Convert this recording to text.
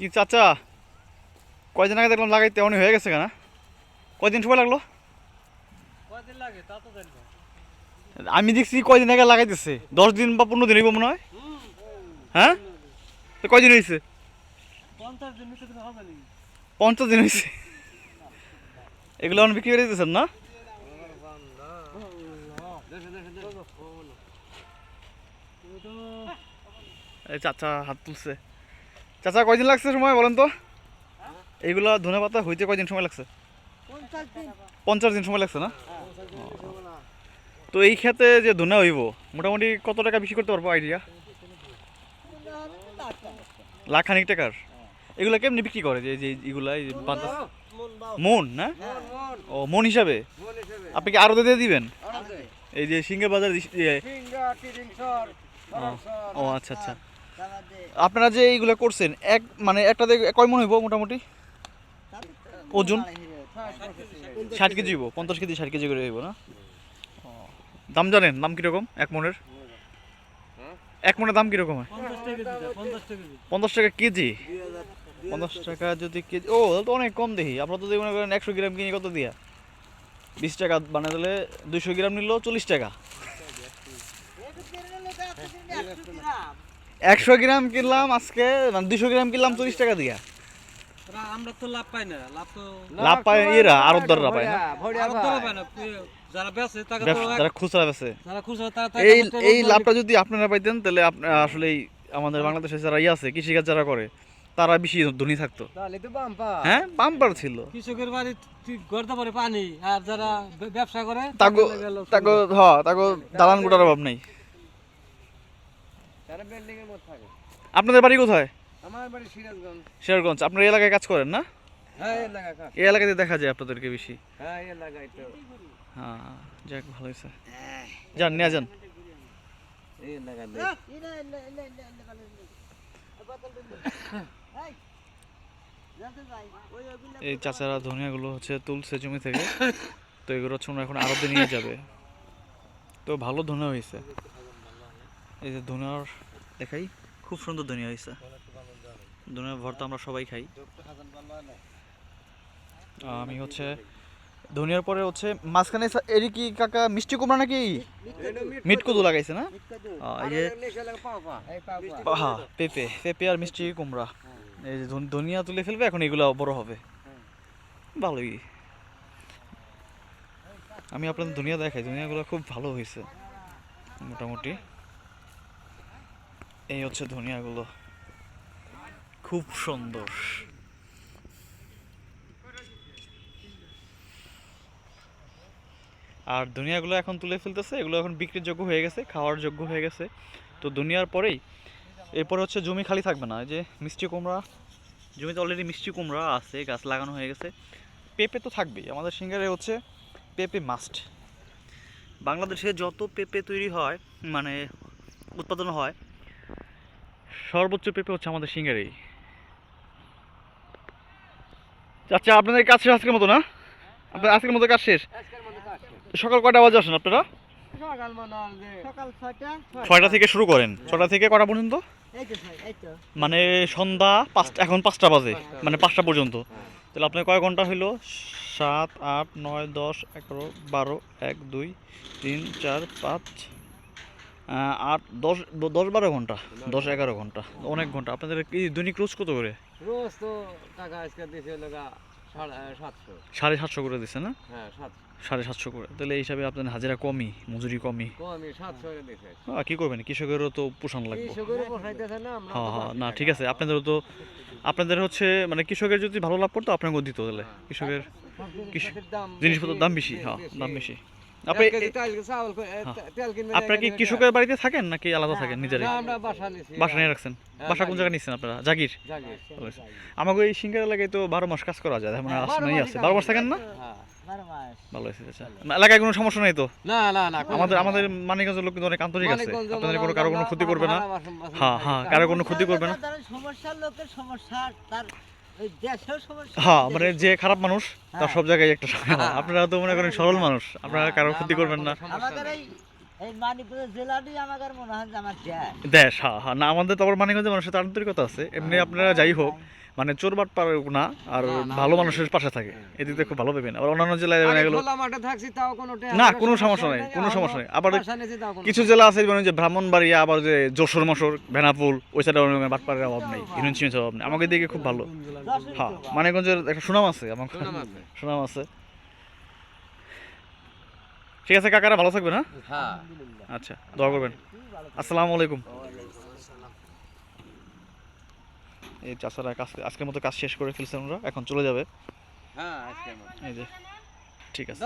কি চাচা? কয়দিন আগে দেখলাম লাগাইতে অনেক হয়ে গেছে কেনা? কয়দিন সময় লাগল? আমি দেখছি কয়দিন আগে লাগাইতেছে। দশ দিন বা পনেরো দিন হইব মনে হয়। হ্যাঁ? তো কয়দিন হয়েছে পঞ্চাশ দিন হয়েছে এগুলো এখন বিক্রি করে দিতেছেন না? এই চাচা হাত তুলছে। চাচা কয়দিন লাগছে সময় বলেন তো? এইগুলো ধনে পাতা হইতে কয়দিন সময় লাগছে? পঞ্চাশ দিন সময় লাগছে না? তো এই ক্ষেতে যে ধনে হইব মোটামুটি কত টাকা বিক্রি করতে পারব আইডিয়া লাখ খানিক টাকার? এগুলো কেমনি বিক্রি করে যে এগুলা এই মন না? ও মন হিসাবে? আপনি কি আরও দিয়ে দিবেন? এই যে সিঙ্গের বাজার ও আচ্ছা আচ্ছা। আপনারা যে এইগুলো করছেন, এক মানে একটা কয় মন হইব মোটামুটি? ওজন? ষাট কেজি হইব, পঞ্চাশ কেজি, ষাট কেজি করে হইব না? দাম জানেন, দাম কীরকম এক মনের? এক মনের দাম কীরকম হয়? পঞ্চাশ টাকা কেজি? পঞ্চাশ টাকা যদি কেজি, ও তো অনেক কম দেখি। আপনারা যদি মনে করেন একশো গ্রাম কিনি কত দিয়া? বিশ টাকা বানিয়ে দিলে দুইশো গ্রাম নিল চল্লিশ টাকা। একশো গ্রাম কিনলাম আজকে মানে দুইশো গ্রাম কিনলাম চল্লিশ টাকা দিয়া। রা- আমরা তো লাভ পাই না লাভ তো লাভ পায় এরা আরবদাররা পায় না। আরও তো পায় না এ, যারা বেচে তাকে যারা খুচরা বেছে যারা খুচরা তারা এই এই লাভটা যদি আপনারা পাইতেন তাহলে আসলে আমাদের বাংলাদেশে যারা ইয়ে আছে কৃষিকাজ যারা করে তারা বেশি ধনী থাকতো। তাহলে তো বাম্পা হ্যাঁ পাম্পার ছিল। কৃষকের বাড়ি ঠিক গড়তে পারে পানি আর যারা ব্যবসা করে তাগো তাদের তাগো হ তাগো দালান গোটার অভাব নেই। তারা বিল্ডিং এর মধ্যে থাকে। আপনাদের বাড়ি কোথায়? আমার বাড়ি সিরাজগঞ্জ। শেরগঞ্জ আপনার এলাকায় কাজ করেন না? হ্যাঁ এলাকা কাজ। এই এলাকাতে দেখা যায় আপনাদেরকে বেশি। হ্যাঁ এলাকায় তো। হ্যাঁ যাক ভালো হয়েছে। যান নিয়ে যান। এই এলাকা এই চাচারা ধনিয়াগুলো হচ্ছে তুলছে জমি থেকে। তো এগুলো হচ্ছে এখন আরতে নিয়ে যাবে। তো ভালো ধনিয়া হয়েছে। এই যে ধনিয়ার দেখাই, খুব সুন্দর ধনিয়া হয়েছে ধনিয়ার ভর্তা আমরা সবাই খাই। আমি হচ্ছে ধনিয়ার পরে হচ্ছে মাঝখানে এরি কি কাকা মিষ্টি কুমড়া নাকি? মিট কদু লাগাইছে না? এই যে হ্যাঁ পেঁপে পেঁপে আর মিষ্টি কুমড়া। এই যে ধনিয়া তুলে ফেলবে, এখন এগুলো বড় হবে। ভালোই। আমি আপনাদের ধনিয়া দেখাই, ধনিয়াগুলো খুব ভালো হয়েছে মোটামুটি। এই হচ্ছে ধনিয়াগুলো। খুব সুন্দর। আর দুনিয়াগুলো এখন তুলে ফেলতেছে, এগুলো এখন বিক্রির যোগ্য হয়ে গেছে খাওয়ার যোগ্য হয়ে গেছে। তো দুনিয়ার পরেই, এরপরে হচ্ছে জমি খালি থাকবে না যে মিষ্টি কুমড়া, জমিতে অলরেডি মিষ্টি কুমড়া আছে, গাছ লাগানো হয়ে গেছে। পেঁপে তো থাকবেই, আমাদের সিঙ্গারে হচ্ছে পেঁপে মাস্ট বাংলাদেশে যত পেঁপে তৈরি হয় মানে উৎপাদন হয় সর্বোচ্চ পেঁপে হচ্ছে আমাদের সিঙ্গারেই আচ্ছা আপনাদের কাজ শেষ আজকের মতো, না? আপনার আজকের মতো কাজ শেষ। সকাল কয়টা বাজে আসেন আপনারা? ছয়টা থেকে শুরু করেন। ছয়টা থেকে কটা পর্যন্ত? মানে সন্ধ্যা পাঁচটা, এখন পাঁচটা বাজে মানে পাঁচটা পর্যন্ত। তাহলে আপনার কয় ঘণ্টা হইল? সাত, আট, নয়, দশ, এগারো, বারো, এক, দুই, তিন, চার, পাঁচ আট দশ দশ বারো ঘণ্টা দশ এগারো ঘণ্টা অনেক ঘণ্টা। আপনাদের কি দৈনিক রোজ কত করে? রোজ তো টাকা আজকে লগা সাড়ে সাতশো। করে দিচ্ছে না? হ্যাঁ সাড়ে সাতশো করে। তাহলে এই হিসাবে আপনার হাজিরা কমই মজুরি কমই। আহ, কি করবেন? কৃষকেরও তো পোষণ লাগবে। কৃষকের হ্যাঁ হ্যাঁ না ঠিক আছে। আপনাদেরও তো আপনাদের হচ্ছে মানে কৃষকের যদি ভালো লাভ করতো আপনাকেও দিত তাহলে। কৃষকের সব কৃষি- জিনিসপত্রের দাম জিনিসপত্রের দাম বেশি হ্যাঁ দাম বেশি। আপনি হ্যাঁ। আপনারা কি কৃষকের বাড়িতে থাকেন নাকি আলাদা থাকেন নিজেরাই? বাসা নিয়ে রাখছেন? বাসা কোন জায়গায় নিচ্ছেন আপনারা? জাগির। আমাকে এই সিঙ্গার এলাকায় তো বারো মাস কাজ করা যায় মানে হ্যাঁ, বারো আছে মাস থাকেন না? হ্যাঁ। ভালো আছে আচ্ছা। এলাকায় কোনো সমস্যা নেই তো? না না না আমাদের আমাদের। মানিকগঞ্জের লোক কিন্তু অনেক আন্তরিক আছে। আপনাদের কোনো কারও কোনো ক্ষতি করবে না? হ্যাঁ। হ্যাঁ কারও কোনো ক্ষতি করবে না? সমস্যার লোকের সমস্যা তার ওই দেশেও সমস্যা হ্যাঁ মানে যে খারাপ মানুষ তার হ্যাঁ। সব জায়গায় একটা আপনারা তো মনে করেন সরল মানুষ আপনারা কারও ক্ষতি করবেন না। এই জেলাটি মনে হয় আমার দেয় দেশ হ্যাঁ হ্যাঁ। না আমাদের তো আবার মানিকগঞ্জের মানুষের আন্তরিকতা আছে। এমনি আপনারা যাই হোক মানে চোর বাট পার না আর ভালো মানুষের পাশে থাকে। এদিকে খুব ভালো পাবেন আবার অন্যান্য জেলায় কোনো টেহা না কোনো সমস্যা নাই। কোনো সমস্যা নেই। আবার কিছু জেলা আছে যেমন যে ব্রাহ্মণবাড়িয়া আবার যে যশোর মশোর ভেনাপুল ওই সাইডে বাটপাড়ের অভাব নেই সিমেন্টের অভাব নেই। আমাকে দিকে খুব ভালো। হ্যাঁ মানিকগঞ্জের একটা সুনাম আছে আমার সুনাম আছে। ঠিক আছে কাকারা ভালো থাকবেন হ্যাঁ? হ্যাঁ। আচ্ছা দোয়া করবেন। আসসালামু আলাইকুম। এই চাষারা কাজ আজকের মতো কাজ শেষ করে ফেলছেন ওরা এখন চলে যাবে। হ্যাঁ এই যে ঠিক আছে।